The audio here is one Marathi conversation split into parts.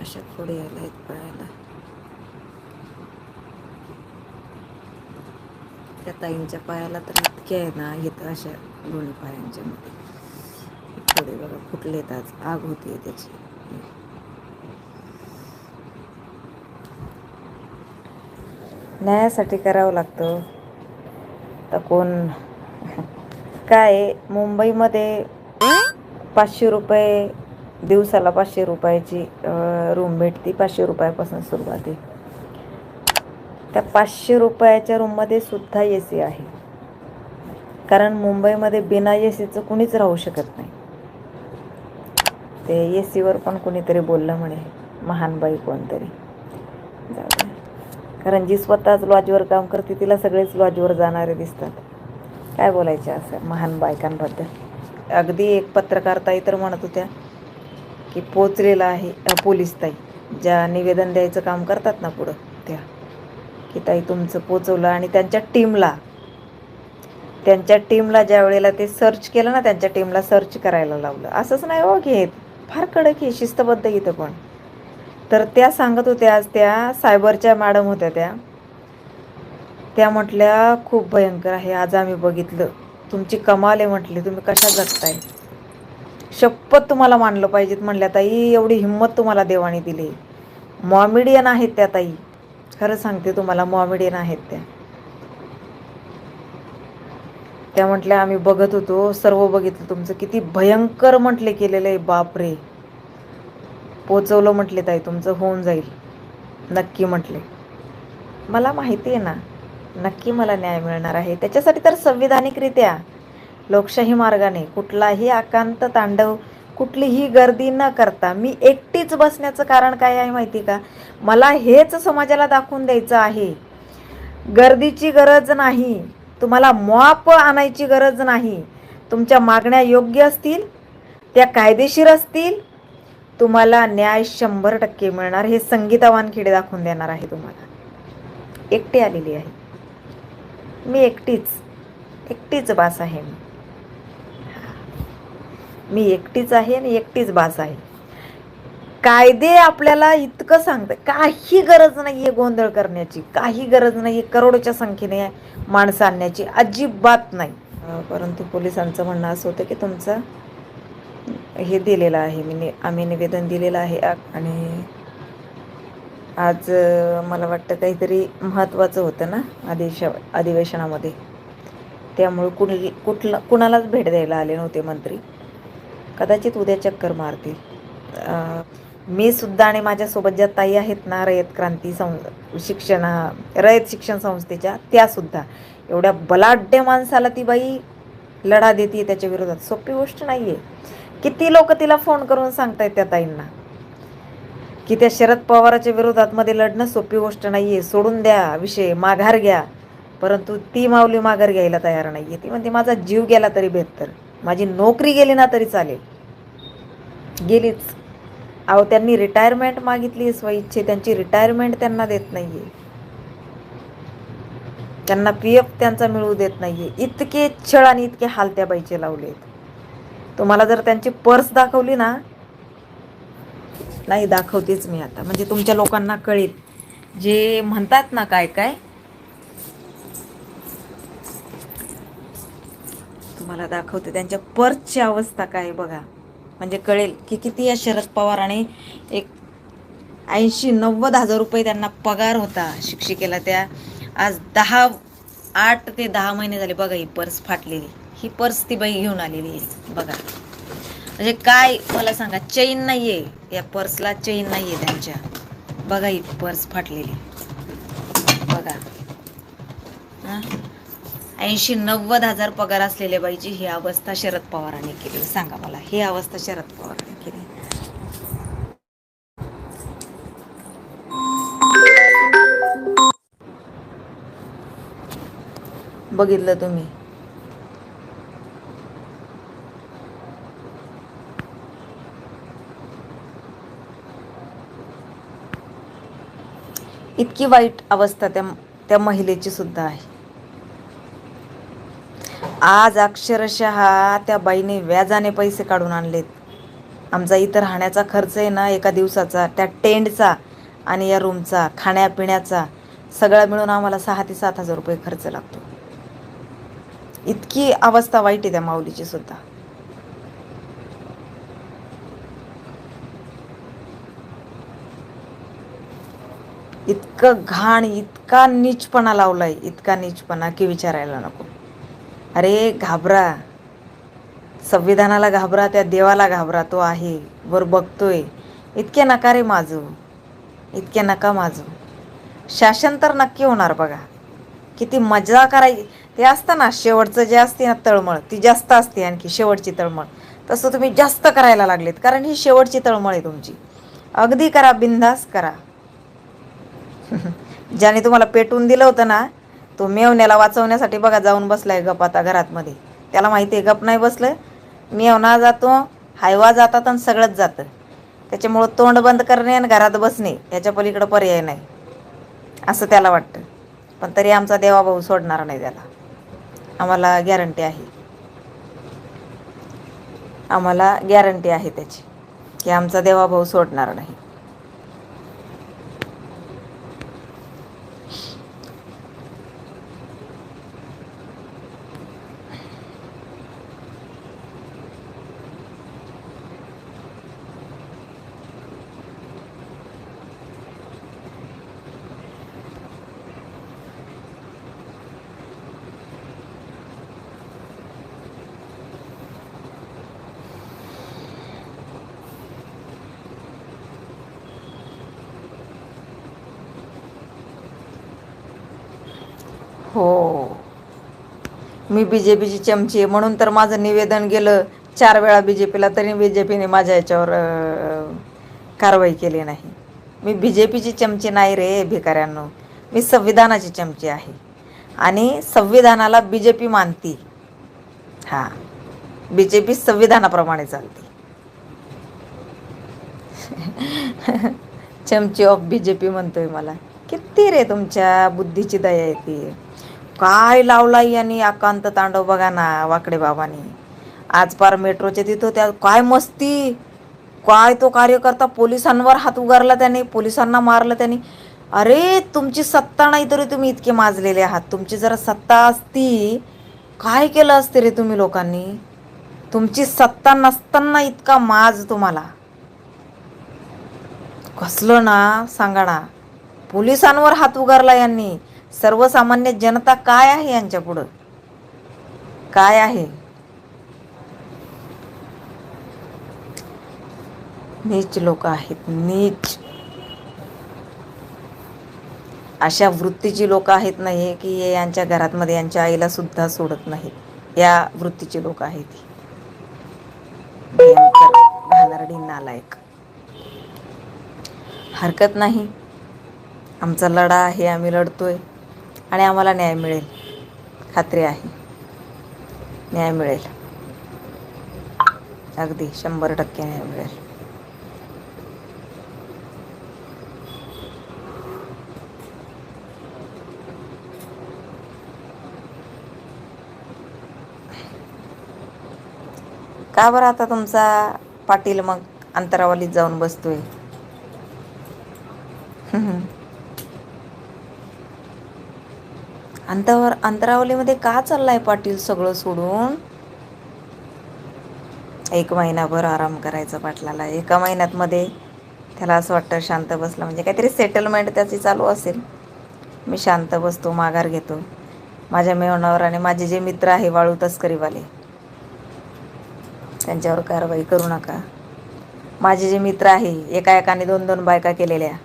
अशा पुढे यायला आहेत पळायला. त्या ताईंच्या पायाला तर इतके आहे ना इथं अशा दोन्ही पायांच्या मध्ये. पुढे बघा फुटलेत आज आग होती त्याची. न्यायासाठी करावं लागतं. तर कोण? काय मुंबईमध्ये पाचशे रुपये दिवसाला पाचशे रुपयाची रूम भेटती पाचशे रुपयापासून सुरुवात. आहे त्या पाचशे रुपयाच्या रूममध्ये सुद्धा ए सी आहे. कारण मुंबईमध्ये बिना ए सीचं कुणीच राहू शकत नाही. ते ए सीवर पण कुणीतरी बोललं म्हणे महान बाई कोणतरी. कारण जी स्वतःच लॉजवर काम करते तिला सगळेच लॉजवर जाणारे दिसतात. काय बोलायचे असं महान बायकांबद्दल? अगदी एक पत्रकार ताई तर म्हणत होत्या की पोचलेला आहे पोलीस ताई. ज्या निवेदन द्यायचं काम करतात ना पुढं त्या. की ताई तुमचं पोचवलं आणि त्यांच्या टीमला त्यांच्या टीमला ज्या वेळेला ते सर्च केलं ना त्यांच्या टीमला सर्च करायला लावलं. असंच नाही हो घेत फार कडक आहे शिस्तबद्ध इथं पण. तर त्या सांगत होत्या आज त्या सायबरच्या मॅडम होत्या त्या. त्या म्हटल्या खूप भयंकर आहे आज आम्ही बघितलं. तुमची कमाल आहे म्हटली. तुम्ही कशा जगताय? शपथ तुम्हाला मानलं पाहिजेत म्हणल्या ताई एवढी हिंमत तुम्हाला देवाने दिली. मॉमिडियन आहेत त्या ताई. खरं सांगते तुम्हाला मॉमिडियन आहेत त्या. त्या म्हटल्या आम्ही बघत होतो सर्व बघितलं तुमचं. किती भयंकर म्हटले केलेलं आहे बापरे. पोचवलं म्हटले ताई तुमचं होऊन जाईल. नक्की म्हटले. मला माहिती आहे ना नक्की मला न्याय मिळणार आहे. त्याच्यासाठी तर संविधानिकरित्या लोकशाही मार्गाने कुठलाही आकांत तांडव कुठलीही गर्दी न करता मी एकटीच बसण्याचं कारण काय आहे माहिती का? मला हेच समाजाला दाखवून द्यायचं आहे. गर्दीची गरज नाही. तुम्हाला मॉप आणायची गरज नाही. तुमच्या मागण्या योग्य असतील त्या कायदेशीर असतील. तुम्हाला न्याय शंभर टक्के मिळणार. हे संगीता वानखेडे दाखवून देणार आहे तुम्हाला. एकटी आलेली आहे. मी एकटीच एकटीच बास आहे मी. मी एकटीच आहे आणि एकटीच बास आहे. कायदे आपल्याला इतकं सांगतं काही गरज नाही आहे गोंधळ करण्याची काही गरज नाही आहे करोडोच्या संख्येने माणसं आणण्याची अजिबात नाही. परंतु पोलिसांचं म्हणणं असं होतं की तुमचं हे दिलेलं आहे मी नि आम्ही निवेदन दिलेलं आहे. आ- आणि आज मला वाटतं काहीतरी महत्त्वाचं होतं ना अधिवेश अधिवेशनामध्ये. त्यामुळे कुणी कुठलं कुणालाच भेट द्यायला आले नव्हते मंत्री. कदाचित उद्या चक्कर मारतील. मी सुद्धा आणि माझ्यासोबत ज्या ताई आहेत ना रयत क्रांती सं शिक्षण रयत शिक्षण संस्थेच्या त्यासुद्धा एवढ्या बलाढ्य माणसाला ती बाई लढा देते त्याच्या विरोधात. सोपी गोष्ट नाही आहे किती लोक तिला फोन करून सांगतायत त्या ताईंना? की त्या शरद पवाराच्या विरोधात मध्ये लढणं सोपी गोष्ट नाही आहे सोडून द्या विषय माघार घ्या. परंतु ती माऊली माघार घ्यायला तयार नाही आहे ती म्हणते माझा जीव गेला तरी बेहतर माझी नोकरी गेली ना तरी चालेल. गेलीच. अहो त्यांनी रिटायरमेंट मागितली स्वइच्छे त्यांची रिटायरमेंट त्यांना देत नाही आहे त्यांना पी एफ त्यांचा मिळू देत नाही आहे इतके छळ आणि इतके हाल त्या बाईचे लावलेत. तुम्हाला जर त्यांची पर्स दाखवली ना नाही दाखवतेच मी आता. म्हणजे तुमच्या लोकांना कळेल. जे म्हणतात ना काय काय तुम्हाला दाखवते. त्यांच्या पर्सची अवस्था काय आहे बघा. म्हणजे कळेल की किती या शरद पवाराने एक ऐंशी नव्वद हजार रुपये त्यांना पगार होता शिक्षिकेला त्या. आज दहा आठ ते दहा महिने झाले बघा ही पर्स फाटलेली. ही पर्स ती बाई घेऊन आलेली आहे. बघा. म्हणजे काय मला सांगा चेन आहे या पर्सला चेन आहे त्यांच्या. बघा ही पर्स फाटलेली. बघा. हां? ऐंशी नव्वद हजार पगार असलेल्या बाईची ही अवस्था शरद पवारांनी केली. सांगा मला ही अवस्था शरद पवारांनी केली. बघितलं तुम्ही. इतकी वाईट अवस्था त्या त्या महिलेची सुद्धा आहे. आज अक्षरशः त्या बाईने व्याजाने पैसे काढून आणलेत. आमचा इतर राहण्याचा खर्च आहे ना एका दिवसाचा त्या टेंटचा आणि या रूमचा खाण्यापिण्याचा सगळा मिळून आम्हाला सहा ते सात हजार रुपये खर्च लागतो. इतकी अवस्था वाईट आहे त्या माऊलीची सुद्धा. इतकं घाण इतका नीचपणा लावलाय इतका नीचपणा की विचारायला नको. अरे घाबरा. संविधानाला घाबरा त्या देवाला घाबरा तो आहे. वर बघतोय. इतके नका रे माजू इतके नका माजू शासन तर नक्की होणार बघा. किती मजा करायची. ते असतं ना शेवटचं जे असते ना तळमळ ती जास्त असते आणखी शेवटची तळमळ. तसं तुम्ही जास्त करायला लागलेत कारण ही शेवटची तळमळ आहे तुमची. अगदी करा बिंदास करा. ज्याने तुम्हाला पेटून दिलं होतं ना तो मेवण्याला वाचवण्यासाठी बघा जाऊन बसलाय गप आता घरातमध्ये. त्याला माहिती आहे गप नाही बसलं. मेवणा जातो हायवा जातात आणि सगळंच जातं. त्याच्यामुळं तोंड बंद करणे आणि घरात बसणे याच्या पलीकडं पर्याय नाही. असं त्याला वाटतं. पण तरी आमचा देवाभाऊ सोडणार नाही त्याला. आम्हाला गॅरंटी आहे. आम्हाला गॅरंटी आहे त्याची की आमचा देवाभाऊ सोडणार नाही. हो. मी बी जे पीची चमची आहे. म्हणून तर माझं निवेदन गेलं चार वेळा बी जे पीला तरी बी जे पीने माझ्या याच्यावर कारवाई केली नाही. मी बी जे पीची चमची नाही रे भिकाऱ्यांनो. मी संविधानाची चमची आहे. आणि संविधानाला बी जे पी मानती. हां. बी जे पी संविधानाप्रमाणे चालते. चमची ऑफ बी जे पी म्हणतोय मला. किती रे तुमच्या बुद्धीची दया येते काय लावला यांनी आकांत तांडव बघा ना वाकडे बाबांनी. आज पार मेट्रोच्या तिथं त्या काय मस्ती. काय तो कार्यकर्ता पोलिसांवर हात उगारला त्याने पोलिसांना मारलं त्याने. अरे तुमची सत्ता नाही तरी तुम्ही इतके माजलेले आहात. तुमची जरा सत्ता असती. काय केलं असते रे तुम्ही लोकांनी? तुमची सत्ता नसताना इतका माज तुम्हाला. कसलं ना सांगा ना. पोलिसांवर हात उगारला यांनी. सर्वसामान्य जनता काय आहे यांच्या पुढं? काय आहे? नीच लोक आहेत नीच. अशा वृत्तीची लोक आहेत नाही की हे यांच्या घरातमध्ये यांच्या आईला सुद्धा सोडत नाहीत. या वृत्तीची लोक आहेत ही. नालायक. हरकत नाही. आमचा लढा आहे आम्ही लढतोय. आणि आम्हाला न्याय मिळेल. खात्री आहे. न्याय मिळेल. अगदी शंभर टक्के न्याय मिळेल. का बरं आता तुमचा पाटील मग अंतरावलीत जाऊन बसतोय? अंतरावर अंतरावलीमध्ये का चाललाय पाटील सगळं सोडून? एक महिनाभर आराम करायचा पाटलाला. एका महिन्यात मध्ये त्याला असं वाटतं शांत बसलं. म्हणजे काहीतरी सेटलमेंट त्याची चालू असेल. मी शांत बसतो माघार घेतो. माझ्या मेवणावर आणि माझे जे मित्र आहे वाळू तस्करीवाले त्यांच्यावर कारवाई करू नका. माझे जे मित्र आहे एका एकाने दोन दोन बायका केलेल्या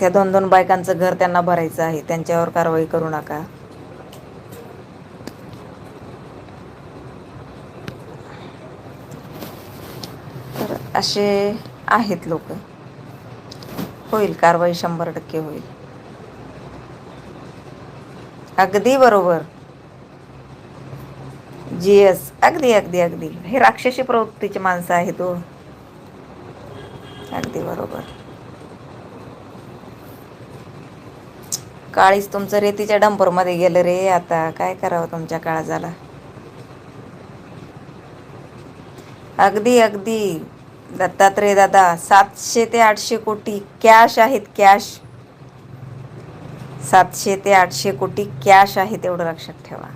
त्या दोन दोन बायकांचं घर त्यांना भरायचं आहे. त्यांच्यावर कारवाई करू नका. तर असे आहेत लोक. होईल कारवाई शंभर टक्के होईल. अगदी बरोबर. जी एस अगदी अगदी अगदी. हे राक्षसी प्रवृत्तीची माणसं आहेत हो. अगदी बरोबर. काळीच तुमचं रेतीच्या डंपरमध्ये गेलं रे आता. काय करावं तुमच्या काळजाला? अगदी अगदी. दत्तात्रय दादा सातशे ते आठशे कोटी कॅश आहेत कॅश. सातशे ते आठशे कोटी कॅश आहे तेवढं लक्षात ठेवा.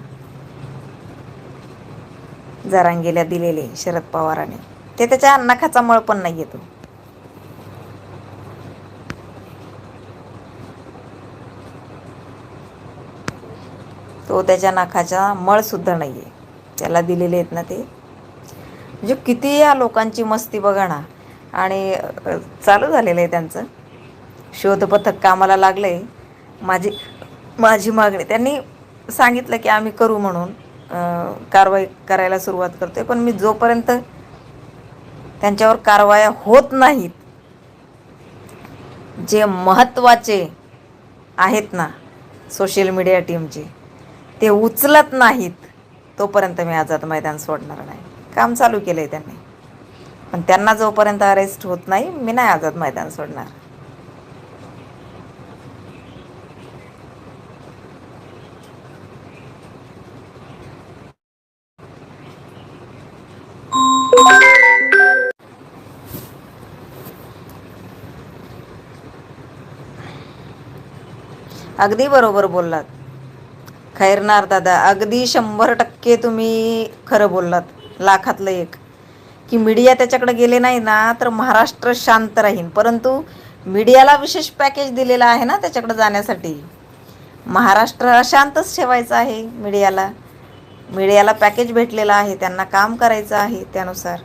जरांगेला दिलेले शरद पवारांनी. ते त्याच्या अन्नाखाचा मळ पण नाही येतो तो त्याच्या नाकाचा मळ सुद्धा नाही आहे त्याला दिलेले आहेत ना ते. म्हणजे किती या लोकांची मस्ती बघा ना. आणि चालू झालेलं आहे त्यांचं. शोधपथक कामाला लागलं आहे माझी माझी मागणी. त्यांनी सांगितलं की आम्ही करू म्हणून कारवाई करायला सुरुवात करतोय. पण मी जोपर्यंत त्यांच्यावर कारवाया होत नाहीत जे महत्त्वाचे आहेत ना सोशल मीडिया टीमचे ते उचलत नाहीत तोपर्यंत मी आझाद मैदान सोडणार नाही. काम चालू केलं आहे त्यांनी. पण त्यांना जोपर्यंत अरेस्ट होत नाही मी नाही आझाद मैदान सोडणार. अगदी बरोबर बोललात. खैरनार दादा अगदी शंभर टक्के तुम्ही खरं बोललात. लाखातलं एक. की मीडिया त्याच्याकडे गेले नाही ना तर महाराष्ट्र शांत राहील परंतु मीडियाला विशेष पॅकेज दिलेला आहे ना त्याच्याकडे जाण्यासाठी. महाराष्ट्र अशांतच ठेवायचं आहे मीडियाला मीडियाला पॅकेज भेटलेलं आहे त्यांना काम करायचं आहे त्यानुसार.